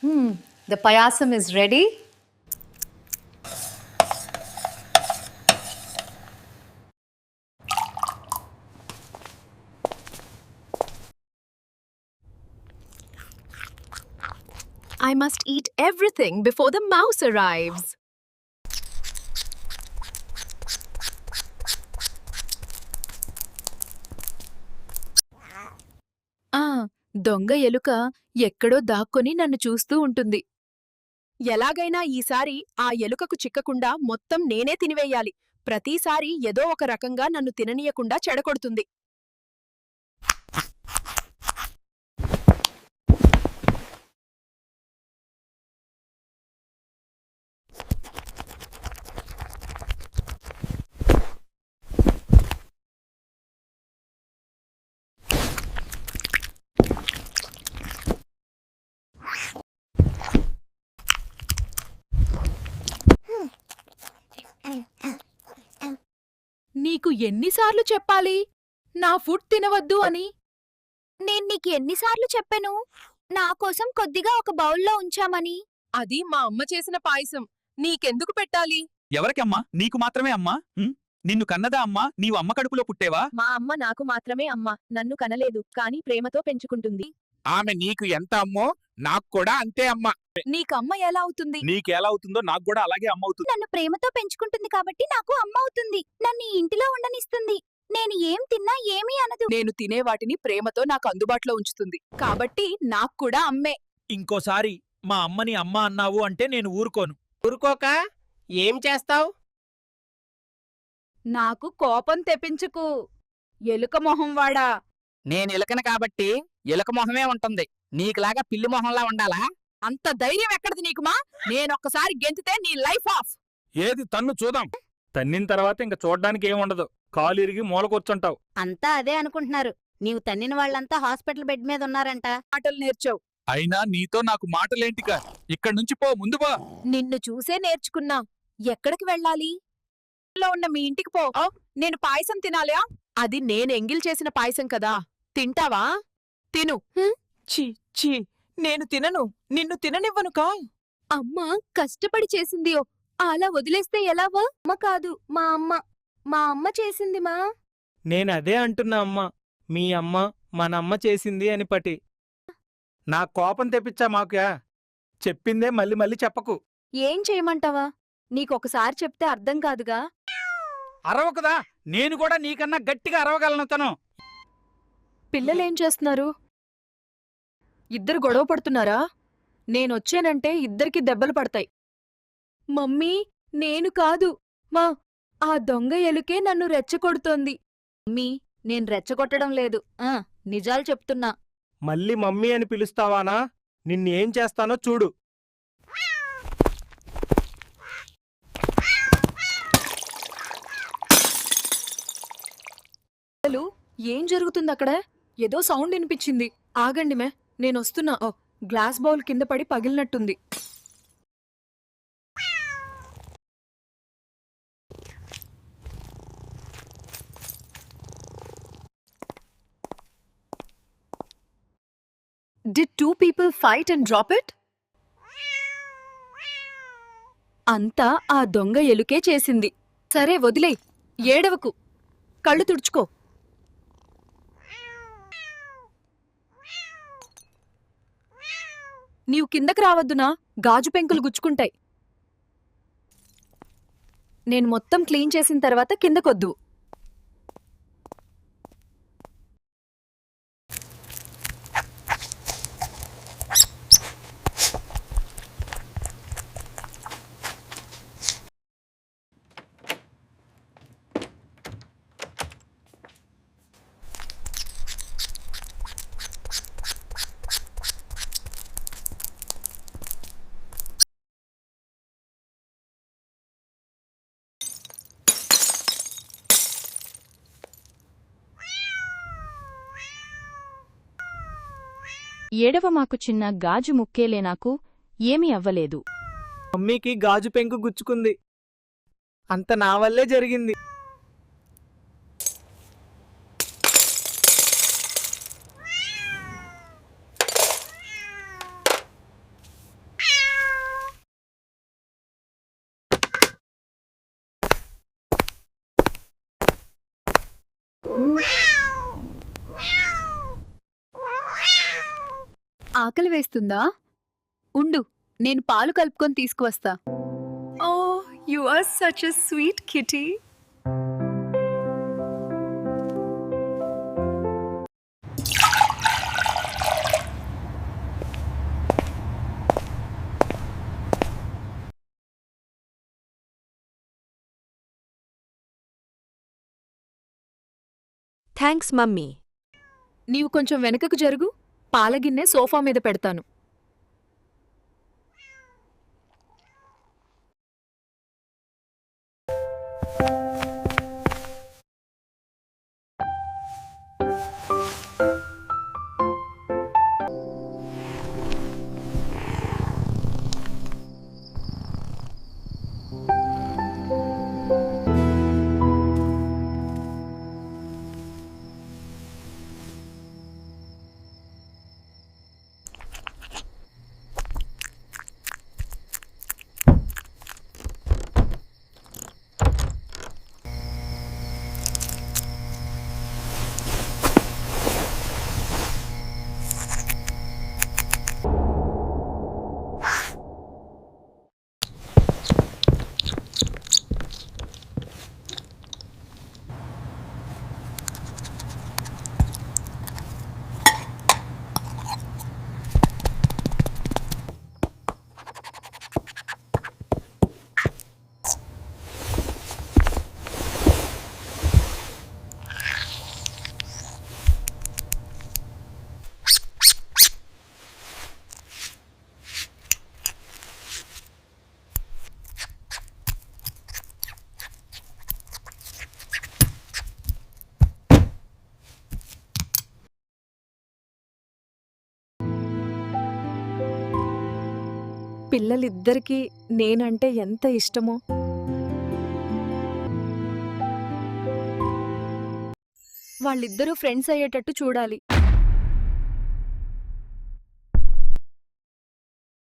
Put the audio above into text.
Hmm, the payasam is ready. I must eat everything before the mouse arrives. దొంగ ఎలుక ఎక్కడో దాక్కొని నన్ను చూస్తూ ఉంటుంది. ఎలాగైనా ఈసారి ఆ ఎలుకకు చిక్కకుండా మొత్తం నేనే తినివేయాలి. ప్రతిసారి ఏదో ఒక రకంగా నన్ను తిననీయకుండా చెడకొడుతుంది నీకు ఎన్నిసార్లు చెప్పాలి? నా ఫుడ్ తినవద్దు అని. నేను నీకు ఎన్నిసార్లు చెప్పాను? నా కోసం కొద్దిగా ఒక బౌల్లో ఉంచామని. అది మా అమ్మ చేసిన పాయసం. నీకెందుకు పెట్టాలి? ఎవరికమ్మా? నీకు మాత్రమే అమ్మా? ఉం? నిన్ను కన్నదా అమ్మా? నీవు అమ్మ కడుపులో పుట్టేవా? మా అమ్మ నాకు మాత్రమే అమ్మ. నన్ను కనలేదు కాని ప్రేమతో పెంచుకుంటుంది. ఆమె నీకు ఎంత అమ్మో? నాకు కూడా అంతే అమ్మ. నీకమ్మ ఎలా అవుతుంది? నీకెలా అవుతుందో నాకు కూడా అలాగే అమ్మ అవుతుంది. నన్ను ప్రేమతో పెంచుకుంటుంది కాబట్టి నాకు అమ్మ అవుతుంది. అనదు నేను తినే వాటిని ప్రేమతో నాకు అందుబాటులో ఉంచుతుంది. కాబట్టి నాకు కూడా అమ్మే. ఇంకోసారి మా అమ్మని అమ్మ అన్నావు అంటే నేను ఊరుకోను. ఊరుకోక? ఏం చేస్తావ్? నాకు కోపం తెప్పించుకు. ఎలుక మొహం వాడా. నేను ఎలుకను కాబట్టి ఎలుక మొహమే ఉంటుంది. నీకులాగా పిల్లి మొహంలా ఉండాలా? అంత ధైర్యం ఎక్కడిది నీకుమా? నేనొక్కసారి గెంతితే నీ లైఫ్ ఆఫ్. ఏది తన్ను చూద్దాం. తన్నిన తర్వాత ఇంక చూడ్డానికి ఏముండదు కాలు ఇరిగి మూలకొచ్చుంటావు. అంతా అదే అనుకుంటున్నారు. నీవు తన్నిన వాళ్ళంతా హాస్పిటల్ బెడ్ మీద ఉన్నారంట. మాటలు నేర్చావు. అయినా నీతో నాకు మాటలేంటిక ఇక్కడి నుంచి పో ముందు పో. నిన్ను చూసే నేర్చుకున్నా. ఎక్కడికి వెళ్ళాలి? లో ఉన్న మీ ఇంటికి పో. నేను పాయసం తినాలా అది నేను ఎంగిల్ చేసిన పాయసం కదా. తింటావా? తిను. ఛీ ఛీ. నేను తినను. నిన్ను తిననివ్వను కా? అమ్మ కష్టపడి చేసింది అలా వదిలేస్తే ఎలావా? అమ్మ కాదు మా అమ్మ. మా అమ్మ చేసింది మా. నేను అదే అంటున్నా అమ్మ. మీ అమ్మ మన అమ్మ చేసింది అని పటి. నా కోపం తెప్పించా మాకుయా. చెప్పిందే మళ్ళీ మళ్ళీ చెప్పకు. ఏం చేయమంటావా? నీకొకసారి చెప్తే అర్థం కాదుగా. అరవకుదా. నేను కూడా నీకన్నా గట్టిగా అరవగలను తను పిల్లలేం చేస్తున్నారు? ఇద్దరు గొడవ పడుతున్నారా? నేనొచ్చానంటే ఇద్దరికి దెబ్బలు పడతాయి. మమ్మీ నేను కాదు. మా ఆ దొంగ ఎలుకే నన్ను రెచ్చగొడుతోంది. మమ్మీ నేను రెచ్చగొట్టడం లేదు. ఆ నిజాలు చెప్తున్నా. మళ్ళీ మమ్మీ అని పిలుస్తావానా? నిన్నేం చేస్తానో చూడు. అసలు ఏం జరుగుతుంది అక్కడ ఏదో సౌండ్ వినిపించింది. ఆగండి మే నేనొస్తున్నా ఓ గ్లాస్ బౌల్ కింద పడి పగిలినట్టుంది. Did two people fight and drop it? అంతా ఆ దొంగ ఎలుకే చేసింది. సరే వదిలే ఏడవకు. కళ్ళు తుడుచుకో. నీవు కిందకి రావద్దునా గాజు పెంకులు గుచ్చుకుంటాయి. నేను మొత్తం క్లీన్ చేసిన తర్వాత కిందకొద్దు. ఏడవ మాకు చిన్న గాజు ముక్కేలే నాకు ఏమీ అవ్వలేదు. మమ్మీకి గాజు పెంకు గుచ్చుకుంది. అంత నా వల్లే జరిగింది. ఆకలి వేస్తుందా? ఉండు నేను పాలు కలుపుకొని తీసుకువస్తా. ఓ you are such a sweet kitty thanks mummy. నీవు కొంచెం వెనుకకు జరుగు. పాలగిన్నె సోఫా మీద పెడతాను. పిల్లలిద్దరికీ నేనంటే ఎంత ఇష్టమో. వాళ్ళిద్దరూ ఫ్రెండ్స్ అయ్యేటట్టు చూడాలి.